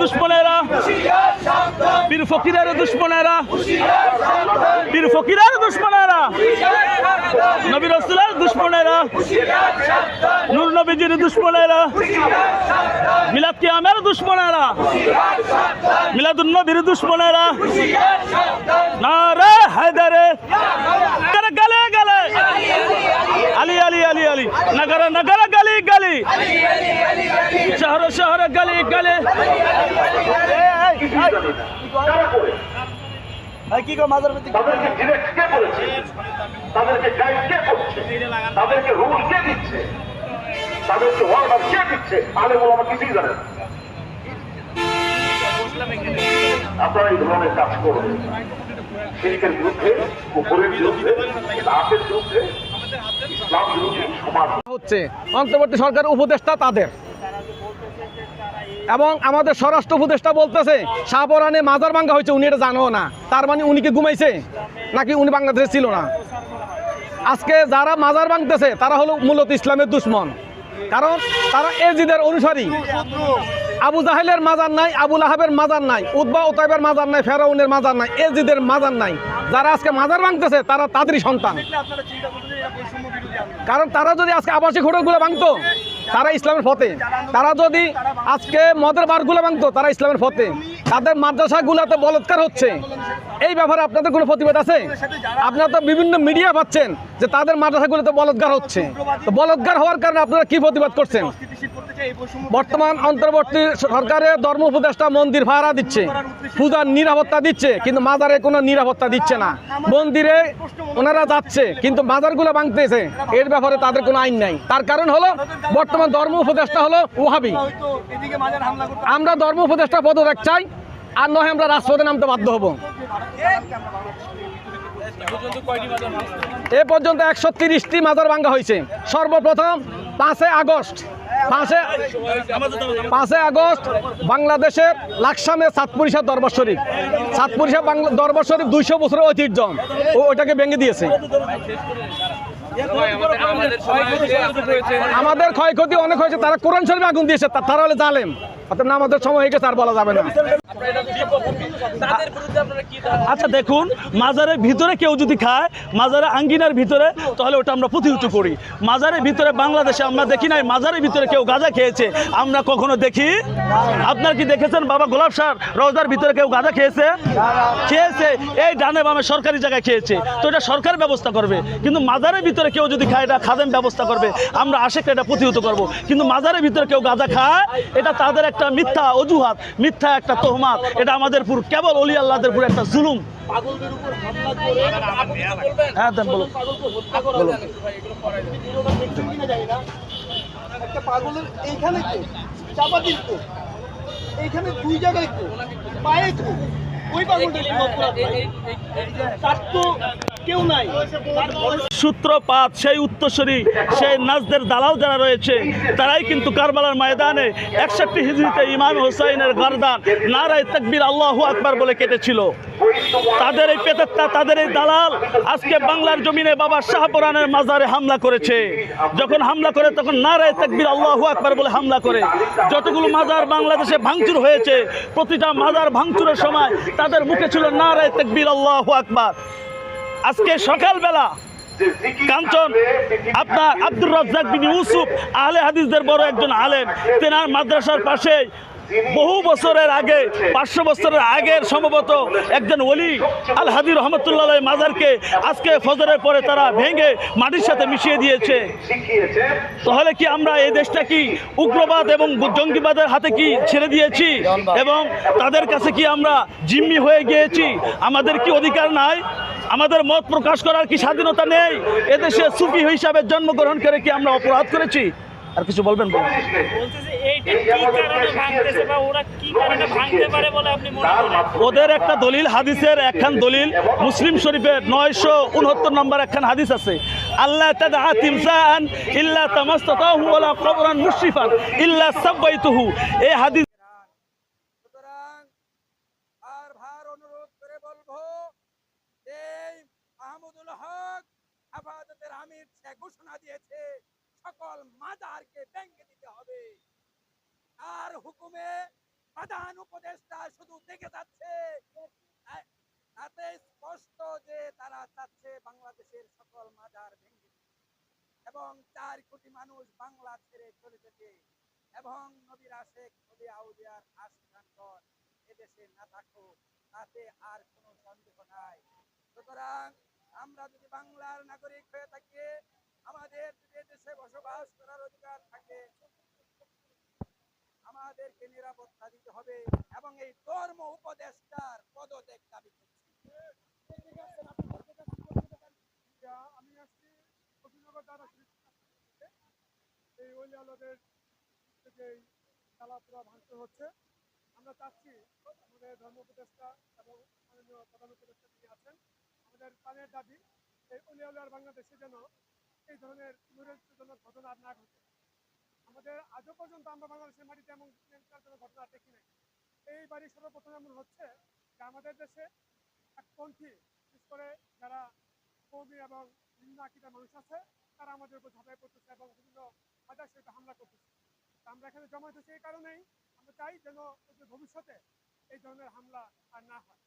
দুশ্মনেরা পীর ফকিরের দুশ্মনেরা পীর ফকিরের দুশ্মনেরা, নবী রসুলের দুশ্মনেরা, নূর নবীজির দুশ্মনেরা, মিলাদ কিয়ামের দুশ্মনেরা, মিলাদুন নবীর দুশ্মনেরা, নারে হায়দারে গলে গলে। আলী আলী আলী আলী, নগর নগর গলি গলি শহর শহর গলি গলি। কি কো মাজার প্রতি তাদেরকে ডিরেক্ট কে বলেছে তাদেরকে গাইড কে করছে? তাদেরকে রুল কে দিচ্ছে? তাদেরকে অর্ডার কে দিচ্ছে? আলে বলে আমার কিছুই জানেন আপনারা এই ধরনের কাজ করবেন। শিল্পের বিরুদ্ধে কুকুরের বিরুদ্ধে দাসের বিরুদ্ধে হচ্ছে অন্তর্বর্তী সরকার উপদেষ্টা তাদের। এবং আমাদের স্বরাষ্ট্র উপদেষ্টা বলতেছে, শাহপরানে মাজার ভাঙ্গা হয়েছে, উনি এটা জানো না। তার মানে উনি কি ঘুমাইছে? নাকি উনি বাংলাদেশে ছিল না? আজকে যারা মাজার ভাঙতেছে, তারা হলো মূলত ইসলামের দুশ্মন। কারণ তারা এজিদের অনুসারী। আবু জাহেলের মাজার নাই, আবুল আহাবের মাজার নাই উদ্বা উতাইবের মাজার নাই, ফেরাউনের মাজার নাই, এজিদের মাজার নাই। যারা আজকে মাজার ভাঙতেছে, তারা তাদেরই সন্তান। কারণ তারা যদি আজকে আবাসিক হোটেলগুলো ভাঙতো, তারা ইসলামের ফতে। তারা যদি আজকে মদের বারগুলো ভাঙতো, তারা ইসলামের ফতে। তাদের মাদ্রাসাগুলোতে বলৎকার হচ্ছে। এই ব্যাপারে আপনাদের কোনো প্রতিবাদ আছে? আপনারা তো বিভিন্ন মিডিয়া পাচ্ছেন যে তাদের মাদ্রাসাগুলোতে বলৎকার হচ্ছে। তো বলৎকার হওয়ার কারণে আপনারা কি প্রতিবাদ করছেন? বর্তমান অন্তর্বর্তী সরকারের ধর্ম উপদেষ্টা মন্দির ভাড়া দিচ্ছে, পূজার নিরাপত্তা দিচ্ছে, কিন্তু মাজারে কোনো নিরাপত্তা দিচ্ছে না। মন্দিরে ওনারা যাচ্ছে, কিন্তু মাজারগুলো ভাঙতেছে। এর ব্যাপারে তাদের কোনো আইন নাই। তার কারণ হলো, বর্তমান ধর্ম উপদেষ্টা হলো ওহাবি। আমরা ধর্ম উপদেষ্টা পদত্যাগ চাই। আর নয় আমরা রাজপথে নামতে বাধ্য হব। এ পর্যন্ত একশো তিরিশটি মাজার ভাঙ্গা হয়েছে। সর্বপ্রথম পাঁচই আগস্ট, পাঁচে পাঁচই আগস্ট বাংলাদেশের লাকসামে সাতপুরিশা দরবার শরীফ। সাতপুরিশা বাংলা দরবার শরীফ দুইশো বছরের ঐতিহ্য। ও ওটাকে ভেঙে দিয়েছে। আমাদের ক্ষয়ক্ষতি অনেক হয়েছে, তারা কোরআন শরীফ আগুন দিয়েছে তারা হলে জালেম। না আমাদের সময় হয়ে গেছে, আর বলা যাবে না। আচ্ছা দেখুন, মাজারের ভিতরে কেউ যদি খায়, মাজারের আঙ্গিনার ভিতরে, তাহলে ওটা আমরা প্রতিহত করি। মাজারের ভিতরে বাংলাদেশে আমরা দেখি নাই, মাজারের ভিতরে কেউ গাঁজা খেয়েছে। আমরা কখনো দেখি? আপনার কি দেখেছেন, বাবা গোলাপ সার রোজার ভিতরে কেউ গাঁজা খেয়েছে? খেয়েছে, এই ডানে বামে সরকারি জায়গায় খেয়েছে। তো এটা সরকার ব্যবস্থা করবে। কিন্তু মাজারের ভিতরে কেউ যদি খায়, এটা খাদেম ব্যবস্থা করবে। আমরা আশেকে এটা প্রতিহত করব। কিন্তু মাজারের ভিতরে কেউ গাঁজা খায়, এটা তাদের একটা মিথ্যা অজুহাত। মিথ্যা একটা তোহমাত এটা আমাদের পুর কেবল অলি আল্লাহদের পুর একটা জুলুম। হ্যাঁ দেন বলুন। একটা পাগলের এইখানে তো চাপা দিল তো এইখানে দুই জায়গায় তো পায়ে তো ওই পাগলটা তার তো কেউ নাই। সূত্রপাত, সেই উত্তরসূরি, সেই নাজদের দালাল যারা রয়েছে, তারাই কিন্তু কারবালার ময়দানে একষট্টি হিজড়িতে ইমাম হোসাইনের গরদান, নারায় তাকবীর আল্লাহু আকবার বলে কেটেছিল। তাদের এই পেতাত্তা, তাদের এই দালাল আজকে বাংলার জমিনে বাবা শাহপুরানের মাজারে হামলা করেছে। যখন হামলা করে, তখন নারায় তাকবীর আল্লাহু আকবার বলে হামলা করে। যতগুলো মাজার বাংলাদেশে ভাঙচুর হয়েছে, প্রতিটা মাজার ভাঙচুরের সময় তাদের মুখে ছিল নারায় তাকবীর আল্লাহ আকবার। আজকে সকালবেলা কাঞ্চন আপনার আব্দুর রাজ্জাক বিন ইউসুফ আহলে হাদিসদের বড় একজন আলেম। তেনার মাদ্রাসার পাশে বহু বছরের আগে পাঁচশো বছরের আগের সম্ভবত একজন ওলি আল হাদি রহমতুল্লাহ মাজারকে আজকে ফজরের পরে তারা ভেঙে মাটির সাথে মিশিয়ে দিয়েছে। তাহলে কি আমরা এই দেশটা কি উগ্রবাদ এবং জঙ্গিবাদের হাতে কি ছেড়ে দিয়েছি? এবং তাদের কাছে কি আমরা জিম্মি হয়ে গিয়েছি? আমাদের কি অধিকার নাই? আমাদের মত প্রকাশ করার কি স্বাধীনতা নেই? এদেশে সুফি হিসাবে জন্মগ্রহণ করে কি আমরা অপরাধ করেছি? আর কিছু বলবেন ওদের একটা দলিল হাদিসের একখান দলিল মুসলিম শরীফের নয়শো উনহত্তর নম্বর একখান হাদিস আছে। আল্লাহ তিমসান ইল্লা তামাস্তাতাহু ওয়ালা কবরান মুশরিফান ইল্লা সাব্বাইতুহু। এই হাদিস সুতরাং আর ভার অনুরোধ করে বলব এই মাহমুদুল হক আফাদতের আমির সে ঘোষণা দিয়েছে, সকল মাদারকে ভেঙে দিতে হবে। আর হুকুমে প্রধান উপদেষ্টা শুধু দেখে যাচ্ছে। তাতে স্পষ্ট যে তারা চাচ্ছে বাংলাদেশের সকল মাজার ভেঙে এবং চার কোটি মানুষ বাংলা ছেড়ে চলে যেতে। এবং নবীর আশেখ নবী আউলিয়ার এদেশে না থাকো তাতে আর কোনো সন্দেহ নাই। সুতরাং আমরা যদি বাংলার নাগরিক হয়ে থাকি, আমাদের যদি দেশে বসবাস করার অধিকার থাকে, আমাদেরকে নিরাপত্তা দিতে হবে এবং এই ধর্ম উপদেষ্টার পদত্যাগ দাবি করছি আমি আসছি। এই আলদের যে ভাঙচুর হচ্ছে আমরা চাচ্ছি আমাদের ধর্ম উপদেষ্টা এবং মাননীয় প্রধান উপদেষ্টা আছেন আমাদের প্রাণের দাবি এই অলি আলার বাংলাদেশে যেন এই ধরনের নৈরাজ্যজনক ঘটনা আর না ঘটে। আমাদের আজও পর্যন্ত আমরা বাংলাদেশের মাটিতে এমন কোনো ঘটনা দেখি নাই। এইবারই সর্বপ্রথম এমন হচ্ছে যে আমাদের দেশে একপন্থী, বিশেষ করে যারা কৌমি এবং ভিন্ন আকিদার মানুষ আছে, তারা আমাদের উপর ঝাঁপাই পড়তেছে এবং বিভিন্ন সহিত হামলা করতেছে। তা আমরা এখানে জমা হতেছি এই কারণেই। আমরা চাই যেন ভবিষ্যতে এই ধরনের হামলা আর না হয়।